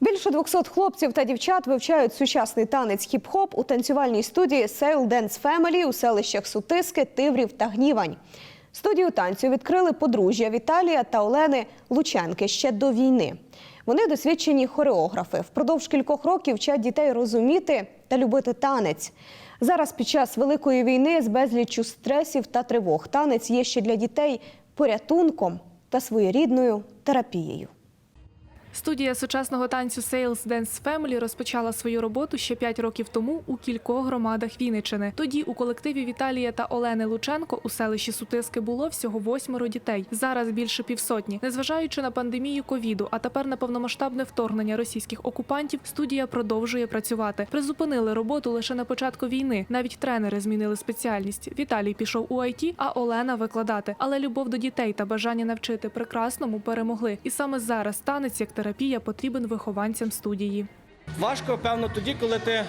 Більше 200 хлопців та дівчат вивчають сучасний танець хіп-хоп у танцювальній студії Sail Dance Family у селищах Сутиски, Тиврів та Гнівань. Студію танцю відкрили подружжя Віталія та Олени Лученки ще до війни. Вони досвідчені хореографи. Впродовж кількох років вчать дітей розуміти та любити танець. Зараз під час великої війни з безліччю стресів та тривог танець є ще для дітей порятунком та своєрідною терапією. Студія сучасного танцю Sales Dance Family розпочала свою роботу ще 5 років тому у кількох громадах Вінниччини. Тоді у колективі Віталія та Олени Лученко у селищі Сутиски було всього восьмеро дітей. Зараз більше півсотні. Незважаючи на пандемію ковіду, а тепер на повномасштабне вторгнення російських окупантів, студія продовжує працювати. Призупинили роботу лише на початку війни. Навіть тренери змінили спеціальність. Віталій пішов у IT, а Олена викладати. Але любов до дітей та бажання навчити прекрасному перемогли. І саме зараз танець як терапія потрібен вихованцям студії. Важко, певно, тоді, коли ти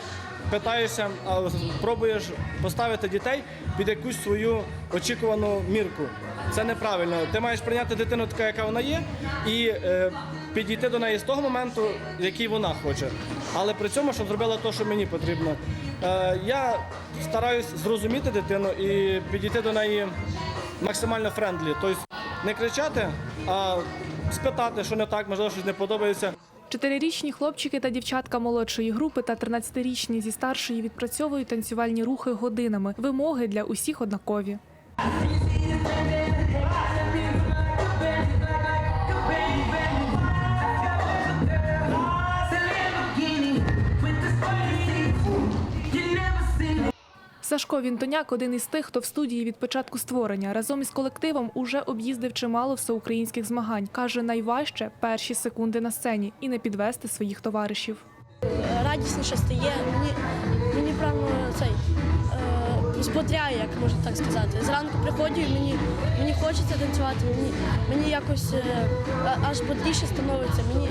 питаєшся, а, пробуєш поставити дітей під якусь свою очікувану мірку. Це неправильно. Ти маєш прийняти дитину така, яка вона є, і е, підійти до неї з того моменту, який вона хоче. Але при цьому, щоб зробила те, що мені потрібно. Е, я стараюсь зрозуміти дитину і підійти до неї максимально френдлі. Тобто не кричати, а спитати, що не так, можливо, щось не подобається. Чотирирічні хлопчики та дівчатка молодшої групи та 13-річні зі старшої відпрацьовують танцювальні рухи годинами. Вимоги для усіх однакові. Сашко Вінтоняк один із тих, хто в студії від початку створення. Разом із колективом уже об'їздив чимало всеукраїнських змагань. Каже, найважче перші секунди на сцені і не підвести своїх товаришів. радісніше стає. Мені, мені прямо цей збодряє, як можна так сказати. Зранку приходжу, і мені, мені хочеться танцювати, мені, мені якось е, аж бодріше становиться. Мені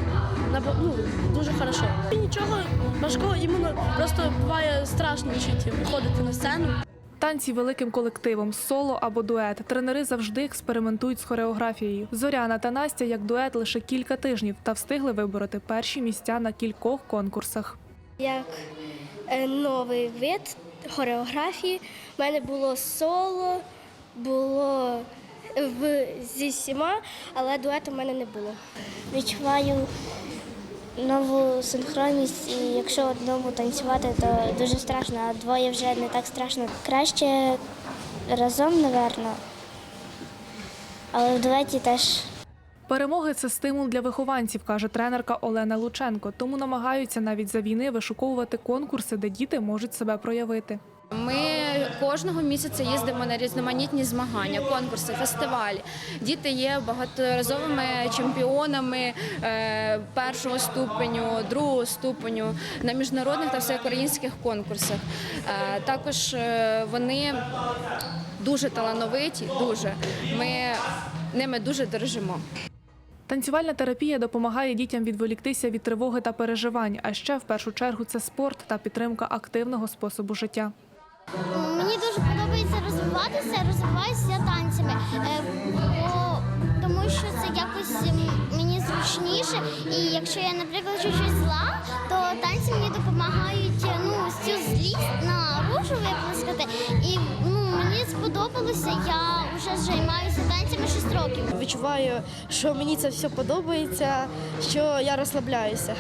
ну, дуже хорошо. І нічого важкого, іменно просто буває страшно чуть виходити на сцену. Танці великим колективом, соло або дует. Тренери завжди експериментують з хореографією. Зоряна та Настя як дует лише кілька тижнів та встигли вибороти перші місця на кількох конкурсах. як е, новий вид хореографії. У мене було соло, було в, зі всіма, але дуету в мене не було. Відчуваю нову синхронність, і якщо одному танцювати, то дуже страшно, а двоє вже не так страшно. Краще разом, напевно, але в дуеті теж. Перемоги це стимул для вихованців, каже тренерка Олена Лученко. Тому намагаються навіть за війни вишуковувати конкурси, де діти можуть себе проявити. Ми кожного місяця їздимо на різноманітні змагання, конкурси, фестивалі. Діти є багаторазовими чемпіонами е, першого ступеню, другого ступеню на міжнародних та всеукраїнських конкурсах. Е, Також е, вони дуже талановиті, дуже ми ними дуже дорожимо. Танцювальна терапія допомагає дітям відволіктися від тривоги та переживань. А ще в першу чергу це спорт та підтримка активного способу життя. Мені дуже подобається розвиватися, розвиваюся танцями, е, тому що це якось мені зручніше. І якщо я, наприклад, чуть-чуть зла, то танці мені допомагають е, ну, цю злість наружу виплескати. І ну, мені сподобалося, я вже займаюся танцями 6 років. Відчуваю, що мені це все подобається, що я розслабляюся.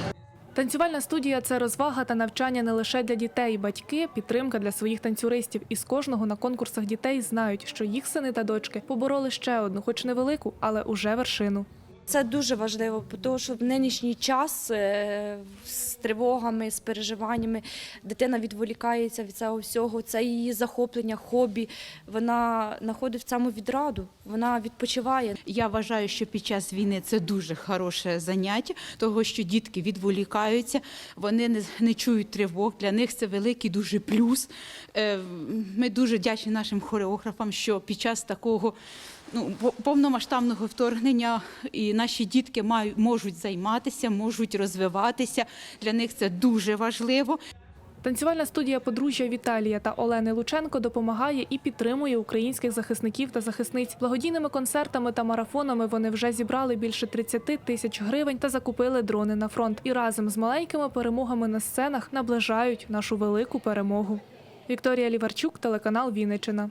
Танцювальна студія це розвага та навчання не лише для дітей. Батьки підтримка для своїх танцюристів. І з кожного на конкурсах дітей знають, що їх сини та дочки побороли ще одну, хоч невелику, але уже вершину. Це дуже важливо, тому що в нинішній час е, з тривогами, з переживаннями дитина відволікається від цього всього. Це її захоплення, хобі. Вона знаходить в цьому відраду, вона відпочиває. Я вважаю, що під час війни це дуже хороше заняття, того що дітки відволікаються, вони не, не чують тривог. Для них це великий дуже плюс. Е, Ми дуже вдячні нашим хореографам, що під час такого. Ну, повномасштабного вторгнення і наші дітки мають можуть займатися, можуть розвиватися. Для них це дуже важливо. Танцювальна студія подружжя Віталія та Олени Лученко допомагає і підтримує українських захисників та захисниць. Благодійними концертами та марафонами вони вже зібрали більше 30 тисяч гривень та закупили дрони на фронт. І разом з маленькими перемогами на сценах наближають нашу велику перемогу. Вікторія Ліварчук, телеканал Вінниччина.